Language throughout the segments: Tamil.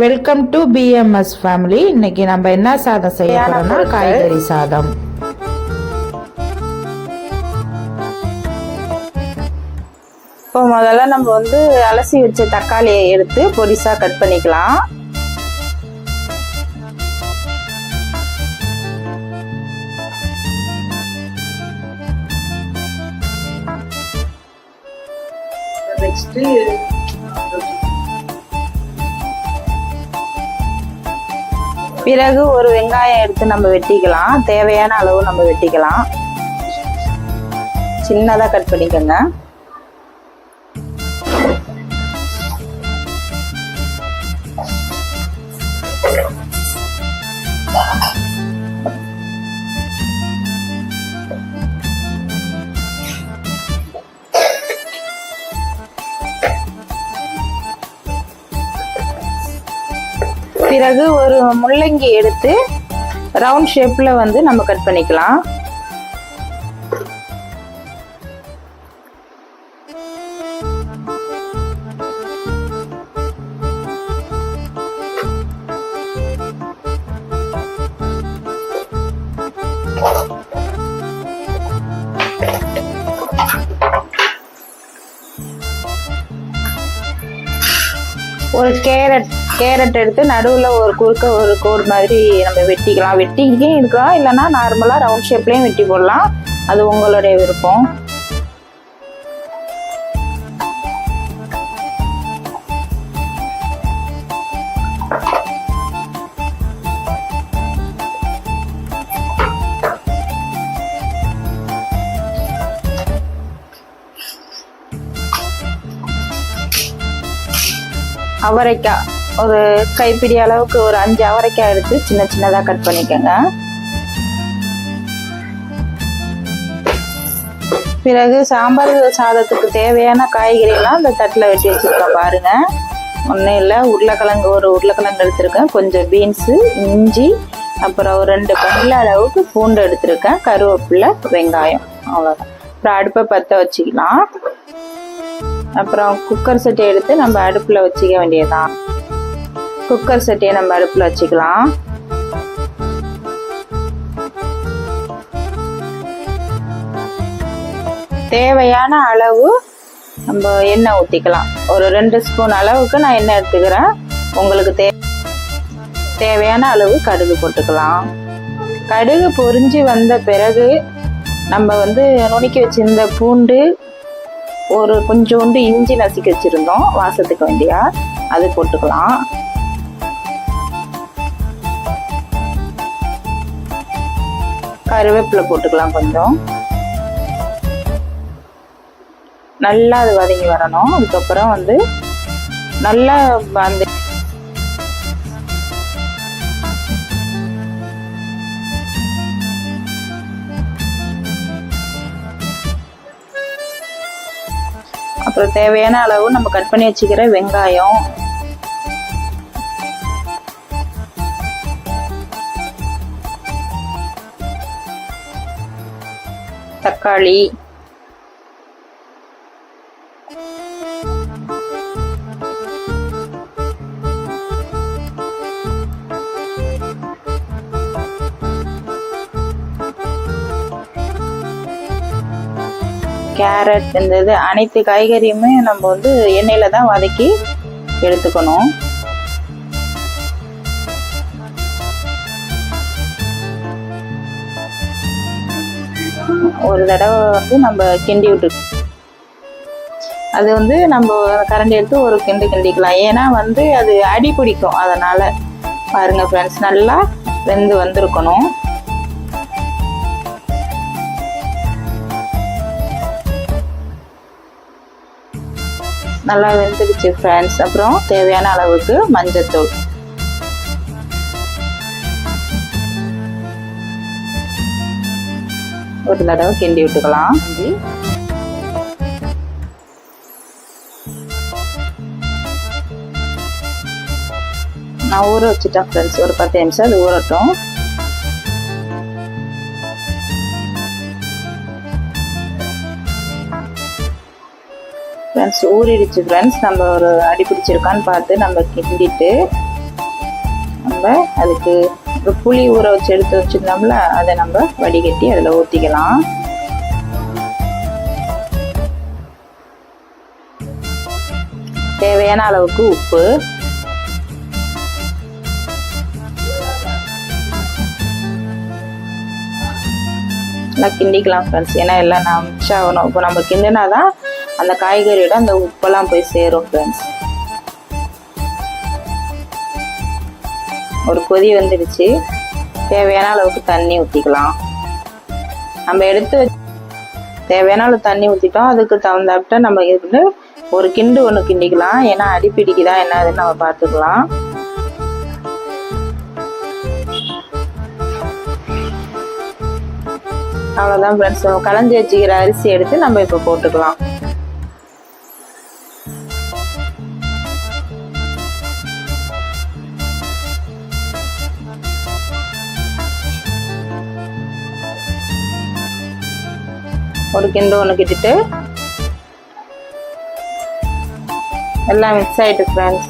வெல்கம் டு பிஎம்எஸ் ஃபேமிலி இன்னைக்கு நம்ம என்ன சாதம் செய்ய போறோம்னா. காய்கறி சாதம். இப்போ முதல்ல நம்ம வந்து அலசி வச்ச தக்காளியை எடுத்து பொடிசா கட் பண்ணிக்கலாம். நெக்ஸ்ட் பிறகு ஒரு வெங்காயம் எடுத்து நம்ம வெட்டிக்கலாம். தேவையான அளவு நம்ம வெட்டிக்கலாம். சின்னதாக கட் பண்ணிக்கோங்க. பிறகு ஒரு முள்ளங்கி எடுத்து ரவுண்ட் ஷேப்ல வந்து நம்ம கட் பண்ணிக்கலாம். ஒரு கேரட் கேரட் எடுத்து நடுவில் ஒரு குறுக்க ஒரு கோடு மாதிரி நம்ம வெட்டிக்கலாம். வெட்டிக்கிட்டே இருக்கலாம். இல்லைன்னா நார்மலாக ரவுண்ட் ஷேப்லேயும் வெட்டி போடலாம். அது உங்களுடைய விருப்பம். அவரைக்காய் ஒரு கைப்பிடி அளவுக்கு ஒரு அஞ்சு அவரைக்காய் எடுத்து சின்ன சின்னதாக கட் பண்ணிக்கோங்க. பிறகு சாம்பார் சாதத்துக்கு தேவையான காய்கறிலாம் இந்த தட்டில் வெட்டி வச்சுருக்கேன் பாருங்க. ஒன்றும் இல்லை உருளைக்கிழங்கு ஒரு உருளைக்கிழங்கு எடுத்திருக்கேன். கொஞ்சம் பீன்ஸு இஞ்சி அப்புறம் ஒரு ரெண்டு பண்டில் அளவுக்கு பூண்டு எடுத்திருக்கேன். கருவேப்பிலை வெங்காயம் அவ்வளோதான் அப்புறம் அடுப்பை பற்ற வச்சுக்கலாம். அப்புறம் குக்கர் செட்டை எடுத்து நம்ம அடுப்பில் வச்சுக்க வேண்டியதுதான். குக்கர் சட்டியை நம்ம அடுப்பில் வச்சுக்கலாம். தேவையான அளவு நம்ம எண்ணெய் ஊற்றிக்கலாம் ஒரு ரெண்டு ஸ்பூன் அளவுக்கு நான் எண்ணெய் எடுத்துக்கிறேன். உங்களுக்கு தே தேவையான அளவு கடுகு போட்டுக்கலாம். கடுகு பொறிஞ்சி வந்த பிறகு நம்ம வந்து நுணுக்கி வச்சிருந்த பூண்டு ஒரு கொஞ்சோண்டு இஞ்சி நசுக்கி வச்சுருந்தோம். வாசத்துக்கு வேண்டியா அது போட்டுக்கலாம். கருவேப்பிலை போட்டுக்கலாம் கொஞ்சம். நல்லா அது வதங்கி வரணும். அதுக்கப்புறம் வந்து நல்லா அந்த அப்புறம் தேவையான அளவு நம்ம கட் பண்ணி வச்சுக்கிற வெங்காயம். தக்காளி. கேரட் இந்த இது அனைத்து காய்கறியுமே நம்ம வந்து எண்ணெயில தான் வதக்கி எடுத்துக்கணும். ஒரு தடவை வந்து நம்ம கிண்டி விட்டு அது வந்து நம்ம கரண்டி எடுத்து ஒரு கிண்டு கிண்டிக்கலாம். ஏன்னா வந்து அது அடி பிடிக்கும். அதனால் பாருங்க ஃப்ரெண்ட்ஸ் நல்லா வெந்து வந்திருக்கணும். நல்லா வெந்துடுச்சு ஃப்ரெண்ட்ஸ் அப்புறம் தேவையான அளவுக்கு மஞ்சத்தூள். ஒரு தடவை கிண்டி விட்டுக்கலாம். இஞ்சி. நான் ஊற வச்சுட்டேன் ஃப்ரெண்ட்ஸ் ஒரு பத்து நிமிஷம் அது ஊறட்டும். ஃப்ரெண்ட்ஸ் ஊறிடுச்சு ஃப்ரெண்ட்ஸ் நம்ம ஒரு அடி பிடிச்சிருக்கான்னு பார்த்து நம்ம கிண்டிட்டு நம்ம அதுக்கு இப்போ புளி ஊற வச்சு எடுத்து வச்சிருந்தோம்ல அதை நம்ம வடிகட்டி அதில் ஊற்றிக்கலாம் தேவையான அளவுக்கு உப்பு. நல்லா கிண்டிக்கலாம் ஃப்ரெண்ட்ஸ் ஏன்னா எல்லாம் நான் மிக்ஸ் ஆகணும். இப்போ நம்ம கிண்டினா தான் அந்த காய்கறியோட அந்த உப்பெல்லாம் போய் சேரும் ஃப்ரெண்ட்ஸ் ஒரு கொதி வந்துடுச்சு. தேவையான அளவுக்கு தண்ணி ஊற்றிக்கலாம் நம்ம எடுத்து தேவையான அளவு தண்ணி ஊற்றிட்டோம் அதுக்கு தகுந்தாப்பிட்ட நம்ம இது வந்து ஒரு கிண்டு ஒன்று கிண்டிக்கலாம். ஏன்னா அடி பிடிக்குதா என்னதுன்னு நம்ம பார்த்துக்கலாம். அவ்வளோதான் ஃப்ரெண்ட்ஸ் நம்ம களைஞ்சி வச்சுக்கிற அரிசி எடுத்து நம்ம இப்போ போட்டுக்கலாம். ஒரு கிண்டு ஒன்று கிட்டிட்டு எல்லாம் மிக்ஸ் ஆயிட்டு ஃப்ரெண்ட்ஸ்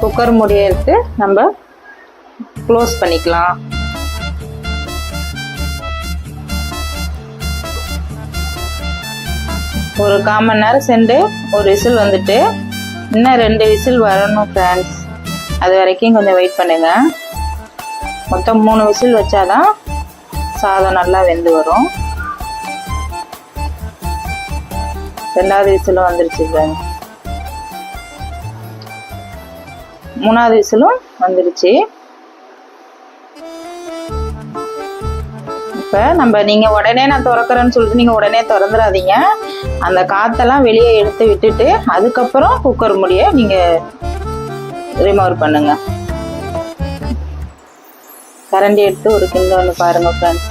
குக்கர் மூடியை எடுத்து நம்ம க்ளோஸ் பண்ணிக்கலாம். ஒரு கால் மணி நேரம் சென்று ஒரு விசில் வந்துட்டு இன்னும் ரெண்டு விசில் வரணும் ஃப்ரெண்ட்ஸ் அது வரைக்கும் கொஞ்சம் வெயிட் பண்ணுங்க. மொத்தம் மூணு விசில் வச்சாதான் சாதம் நல்லா வெந்து வரும். ரெண்டாவது விசிலும் வந்துருச்சு ஃப்ரெண்ட்ஸ் மூணாவது விசிலும் வந்துருச்சு. இப்போ நம்ம நீங்கள் உடனே நான் திறக்கிறேன்னு சொல்லிட்டு நீங்கள் உடனே திறந்துடாதீங்க. அந்த காற்றெல்லாம் வெளியே எடுத்து விட்டுட்டு அதுக்கப்புறம் குக்கர் முடிய நீங்கள் ரிமூவ் பண்ணுங்க. கரண்டி எடுத்து ஒரு கிண்டு ஒன்று பாருங்கள் ஃப்ரெண்ட்ஸ்